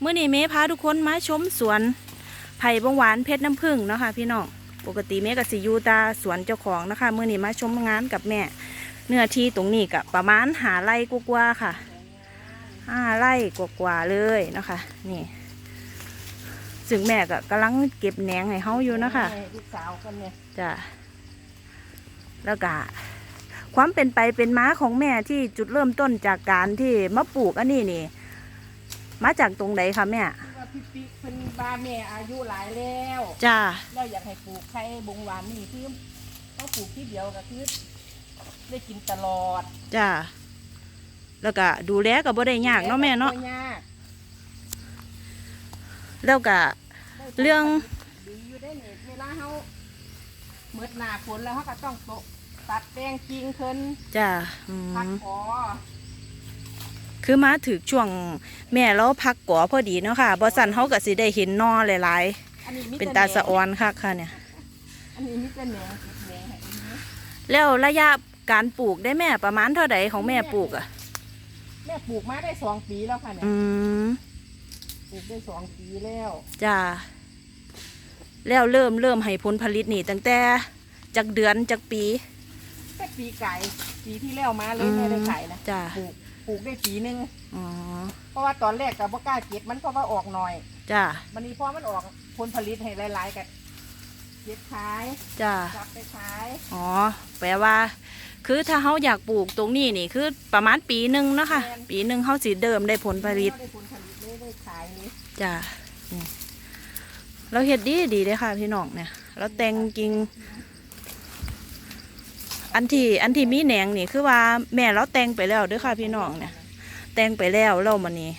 เมื่อนี้เมพาทุกคนมาชมสวนไผ่บงหวานเพชรน้ำผึ้งเนาะค่ะพี่น้องปกติเมกับสิอยูตาสวนเจ้าของนะคะเมื่อนี้มาชมงานกับแม่ เนื้อที่ตรงนี้กับประมาณหาไร่กว่าๆค่ะห้าไร่กว่าๆเลยเนาะคะนี่ซึ่งแม่ก็กำลังเก็บแหนงให้เฮาอยู่เนาะคะลูกสาวคนเนี่ยจ้ะแล้วก็ความเป็นไปเป็นมาของแม่ที่จุดเริ่มต้นจากการที่มาปลูกอันนี้นี่ มาจากตรงไหนคะแม่ว่าพี่ปิ๊กเป็นบาแม่อายุหลายแล้วจ้าเราอยากให้ปลูกไข่บงหวานนี่คือเขาปลูกที่เดียวก็คือได้กินตลอดจ้าแล้วก็ดูแลก็บ่ได้ยากเนาะแม่เนาะบ่ยากแล้วก็ได้ผลเรื่องดีอยู่ได้เนี่ยเวลาเขาเมื่อหน้าฝนแล้วเขาก็ต้องโตะตัดแปลงกิ่งเพิ่นจ้าอืพักมขอ คือมาถึกช่วงแม่เราพักก่อพอดีเนาะค่ะบ่สั่นเฮาก็สิได้เห็นนอหลายอันนี้มีๆเป็นตาสะออนคักค่ะเนี่ยอันนี้มีแต่แหนงแหนงให้อันนี้แล้วระยะการปลูกได้แม่ประมาณเท่าใดของแม่ปลูกอะแม่ปลูกมาได้สองปีแล้วค่ะเนี่ยอืมปลูกได้สองปีแล้วจ้าแล้วเริ่มเริ่มให้ผลผลิตนี่ตั้งแต่จากเดือนจากปีแต่ปีไก่ปีที่แล้วมาเลยอืมแม่ได้ขายนะจ้าปลูก ปลูกได้ปีหนึงอ๋อเพราะว่าตอนแรกกับบ่กล้าเก็บมันเพราะว่าออกหน่อยจ้ามันนี้พอมันออกผลผลิตให้หลายๆกันเก็บขายจ้าจับไปขายอ๋อแปลว่า คือถ้าเขาอยากปลูกตรงนี้นี่คือประมาณปีหนึ่งเนาะคะปีหนึ่งเขาสิเดิมได้ผลผลิตได้ผลผลิตเลยได้ขายเลยจ้านี่เราเห็ดดีดีเลยค่ะพี่น้องเนี่ยเราแต่งกิ่ง อันที่อันที่มีแหนงนี่คือว่าแม่เราแต่งไปแล้วเด้วยค่ะพี่น้องเนี่ยแต่งไปแล้วเรามานี่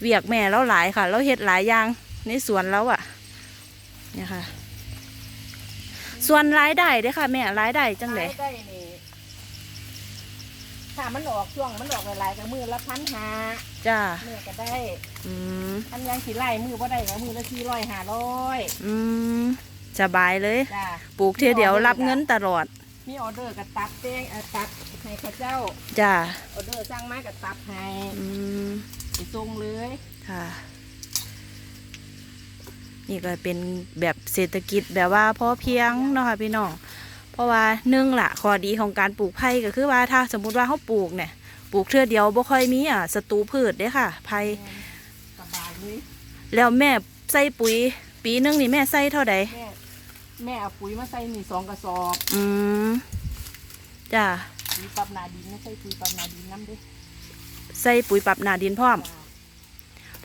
เวียกแม่เราหลายค่ะ เราเห็ดหลายอย่างในสวนเราอะ่ะเนี่ยค่ะ ส่วนรายได้เด้อค่ะ แม่รายได้จังเลยขายได้นี่ถ้ามันออกช่วงมันออกหลายๆกับมือละพันหาจ้าแม่ก็ได้อืมอันยังสิไล่มือบ่ได้กับมือละสี่ร้อยห้าร้อยอืมสบายเลย จ้าปลูกเทียเดียวรับเงินตลอด มีออเดอร์กับตัดเต้งเอ่อตัดให้เข้าเจ้า จ้าออเดอร์สั่งมากับตัดให้อืมไปส่งเลยค่ะ นี่ก็เป็นแบบเศรษฐกิจแบบว่าพอเพียงเนาะค่ะพี่น้อง เพราะว่าหนึ่งละข้อดีของการปลูกไผ่ก็คือว่าถ้าสมมุติว่าเขาปลูกเนี่ย ปลูกเทื่อเดียวบ่ค่อยมีอะศัตรูพืชเด้ค่ะไผ่สบายเลยแล้วแม่ใส่ปุ๋ย ปีหนึงนี่แม่ใส่เท่าใดแม่ แม่เอาปุ๋ยมาใส่นี่สองกระสอบอืมจ้าปุ๋ยปรับหนาดินไม่ใช่ปุ๋ยปรับหนาดินน้ำเด้วยใส่ปุ๋ยปรับหนาดินพร้อม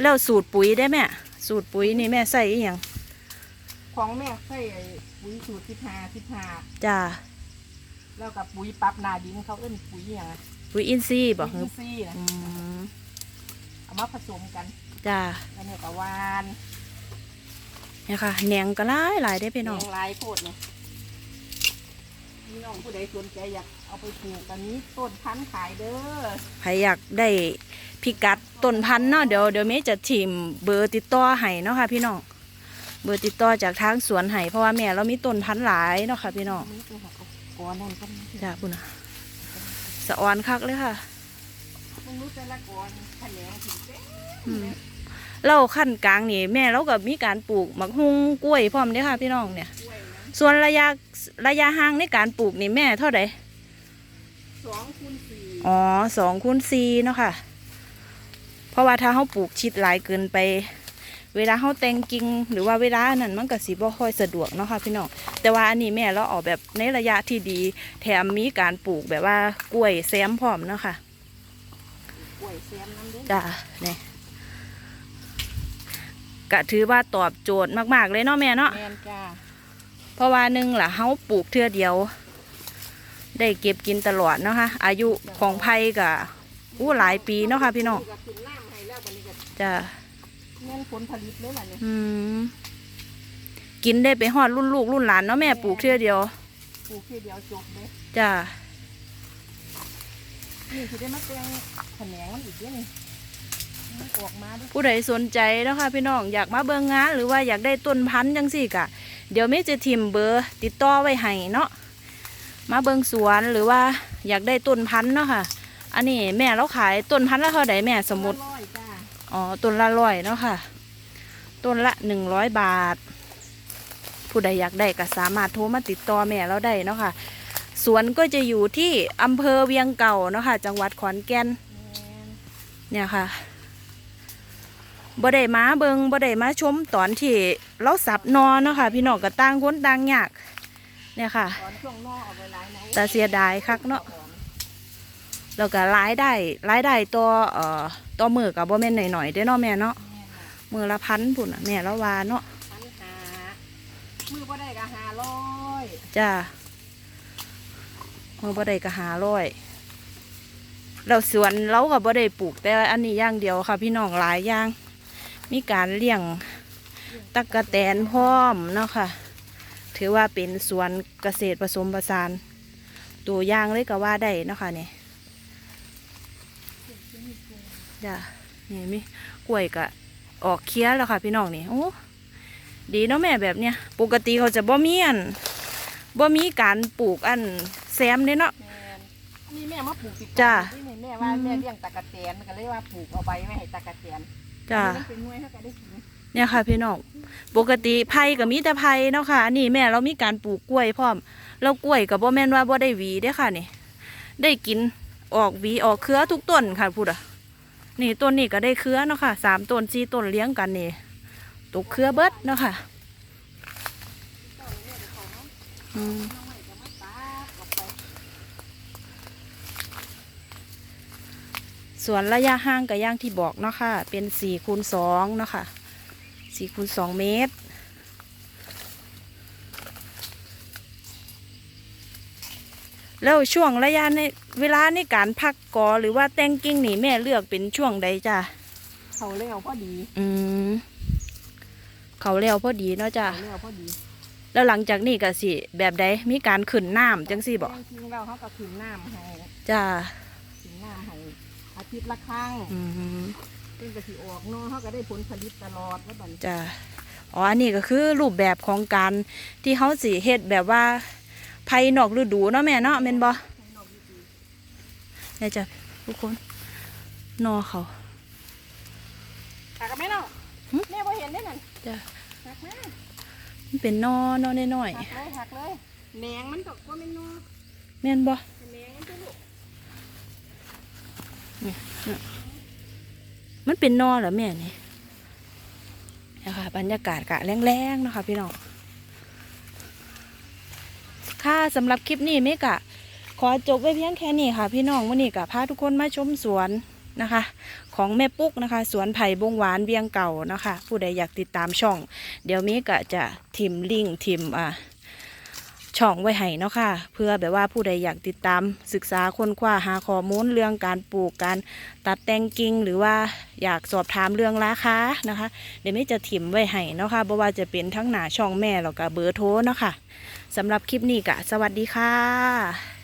แล้วสูตรปุ๋ยได้แม่ สูตรปุ๋ยนี่แม่ใส่อีหยังของแม่ใส่ไอ้ปุ๋ยสูตรสิบห้าสิบห้าจ้าแล้วกับปุ๋ยปรับหนาดินเขาเอิ้นปุ๋ยอย่างปุ๋ยอินทรีย์บ่ปุ๋ยฮึอินทรีย์นะอืมเอามาผสมกันจ้าแล้วเนี่ยก็หวาน เนี่ยค่ะแหนงก็หลายหลายได้อพี่น้องแยงลายโพดเนี่ยพี่น้องผู้ใดสนใจอยากเอาไปปลูกกันนี้ต้นพันธุ์ขายเด้อใครอยากได้พิกัดต้นพันธุ์เนาะเดี๋ยวเดี๋ยวเมย์จะทิมเบอร์ติดต่อให้เนาะค่ะ พี่น้องเบอร์ติดต่อจากทางสวนให้เพราะว่าแม่เรามีต้นพันธุ์หลายเนาะค่ะ พี่น้องนี่คือหักก้อนนั่นก็จ้าปุ่นนะสะออนคักเลยค่ะมึงรู้แต่ละก้อนแขนงถึงเจ๊อืม เราขั้นกลางนี่แม่เราก็มีการปลูกหมักฮุงกล้วยพร้อมเด้อค่ะพี่น้องเนี่ยกล้วยนะส่วนระยะระยะห่างในการปลูกนี่แม่เท่าไหร่สองคูณสี่อ๋อสองคูณสี่เนาะค่ะ เพราะว่าถ้าเขาปลูกชิดหลายเกินไป เวลาเขาแต่งกิ่งหรือว่าเวลานั้นมันก็สิบ่ค่อยสะดวกเนาะค่ะพี่น้องแต่ว่าอันนี้แม่เราออกแบบในระยะที่ดี แถมมีการปลูกแบบว่ากล้วยแซมพร้อมเนาะค่ะกล้วยเสียมน้ำเด้อจ้าเนี่ย ก็ถือว่าตอบโจทย์มากๆเลยเนาะแม่เนาะแมนจ้าเพราะว่าหนึ่งล่ะเขาปลูกเทื่อเดียว ได้เก็บกินตลอดเนาะค่ะอายุของไผ่ก็อู้หลายปีเนาะค่ะพี่น้องก็ขึ้นน้ำให้แล้ววันนี้ก็จ้าเงินผลผลิตเลยล่ะเนี่ยอืมกินได้ไปฮอดรุ่นลูกรุ่นหลานเนาะแม่ปลูกเทื่อเดียวปลูกแค่เดียวจบเลยจ้านี่คือได้มาแปลงแขนงมันอีกเด้อนี่มัน ออกมาด้วยผู้ใดสนใจเนาะค่ะพี่น้องอยากมาเบิ่งงานหรือว่าอยากได้ต้นพันธุ์จังสี่กะ เดี๋ยวแม่จะทิมเบอร์ติดต่อไว้ให้เนาะมาเบิ่งสวนหรือว่าอยากได้ต้นพันธุ์เนาะค่ะ อันนี้แม่เราขายต้นพันธุ์ละเท่าใดแม่สมมติร้อยจ้าอ๋อต้นละร้อยเนาะค่ะ ต้นละหนึ่งร้อยบาท ผู้ใดอยากได้ก็สามารถโทรมาติดต่อแม่เราได้เนาะค่ะสวนก็จะอยู่ที่อำเภอเวียงเก่าเนาะค่ะ จังหวัดขอนแก่นแม่นเนี่ยค่ะ บ่ได้มาเบิงบ่ได้มาชมตอนที่เราสับนอนเนาะค่ะพี่น้องก็ต่างคนต่างยากเนี่ยค่ะ ตอนช่วงนอกเอาไปหลายไหนแต่เสียดายคักเนาะแล้วก็รายได้รายได้ตัวเอ่อตัวมือกับบ่แม่นหน่อยๆเด้อเนาะแม่เนาะแม่นน่ะมือละพันพุ่นน่ะแม่ละวาเนาะพันหามือบ่ได้ก็หาร้อยจ้ามือบ่ได้ก็หาร้อยเราสวนเราก็บ่ได้ปลูกแต่อันนี้อย่างเดียวค่ะ พี่น้องหลายอย่าง มีการเลี้ยงตักกะแตนพร้อมเนาะค่ะ ถือว่าเป็นสวนเกษตรผสมผสาน ตัวอย่างเลยก็ว่าได้เนาะค่ะนี่จ้านี่มีกล้วยก็ออกเคี้ยแล้วค่ะ พี่น้องนี่โอ้ดีเนาะแม่แบบเนี้ยปกติเขาจะบ่มีอันบ่มีการปลูกอันแซมเด้เนาะแม่นอันนี้แม่มาปลูกติดจ้ะที่นี่แม่ว่าแม่เลี้ยงตะกะแตนก็เลยว่าปลูกเอาใบไว้ให้ตะกะแตน จ้าเป็นมวยเขาก็ได้กินเนี่ยค่ะพี่น้องปกติไผ่ก็มีแต่ไผ่เนาะค่ะอันนี้แม่เรามีการปลูกกล้วยพร้อมแล้วกล้วยกับบ่แม่นว่าบ่ได้หวีเด้ค่ะนี่ได้กินออกหวีออกเครือทุกต้นค่ะพูดอะนี่ต้นนี้ก็ได้เครือเนาะค่ะสามต้นสี่ต้นเลี้ยงกันนี่ตกเครือเบิดเนาะค่ะอืม ส่วนระยะห่างกับย่างที่บอกเนาะค่ะ เป็นสี่คูณสองเนาะค่ะสี่คูณสองเมตร แล้วช่วงระยะในเวลาในการพักกอหรือว่าแต่งกิ่งนี่แม่เลือกเป็นช่วงใดจ้ะเขาเลี้ยวพอดี อืมเขาเร็วพอดีเนาะจ้ะเขาเลี้ยวพอดีแล้วหลังจากนี้ก็สิ แบบใดมีการขึ้นน้ำจังสิบอกแม่งจริงเราเขาก็ขึ้นน้ำให้จ้าขึ้นน้ำให้ อาทิตย์ละครั้งอืมเป็นกะทิออกเนาะเขาก็ได้ผลผลิตตลอดว่าบัดนี้จ้าอ๋ออันนี้ก็คือรูปแบบของการที่เขาสิเฮ็ดแบบว่าภายนอกฤดูเนาะแม่เนาะแม่นบ่เนี่ยจ้ะทุกคนนอเขาหักกันไหมเนาะหึแม่พอเห็นได้นั่นจ้ะหักไหมมันเป็นนอนอน้อยหักเลยหักเลยแหนงมันก็ว่าไม่นอๆแม่นบ่ แหนงมันจะลูก มันเป็นนอเหรอแม่นี่นะคะบรรยากาศกะแรงๆนะคะพี่น้องค่ะสำหรับคลิปนี้เมกะ ขอจบไว้เพียงแค่นี้ค่ะ พี่น้องวันนี้กะพาทุกคนมาชมสวนนะคะ ของแม่ปุ๊กนะคะ สวนไผ่บงหวานเวียงเก่านะคะ ผู้ใดอยากติดตามช่อง เดี๋ยวเมกะจะทิมลิงทิมอ่า ช่องไว้ให้เนาะค่ะ เพื่อแบบว่าผู้ใดอยากติดตามศึกษาค้นคว้าหาข้อมูลเรื่องการปลูกการตัดแต่งกิ่งหรือว่าอยากสอบถามเรื่องราคานะคะ เดี๋ยวไม่จะถิ่มไว้ให้เนาะค่ะเพราะว่าจะเป็นทั้งหน้าช่องแม่แล้วก็เบอร์โทรเนาะค่ะสำหรับคลิปนี้กะสวัสดีค่ะ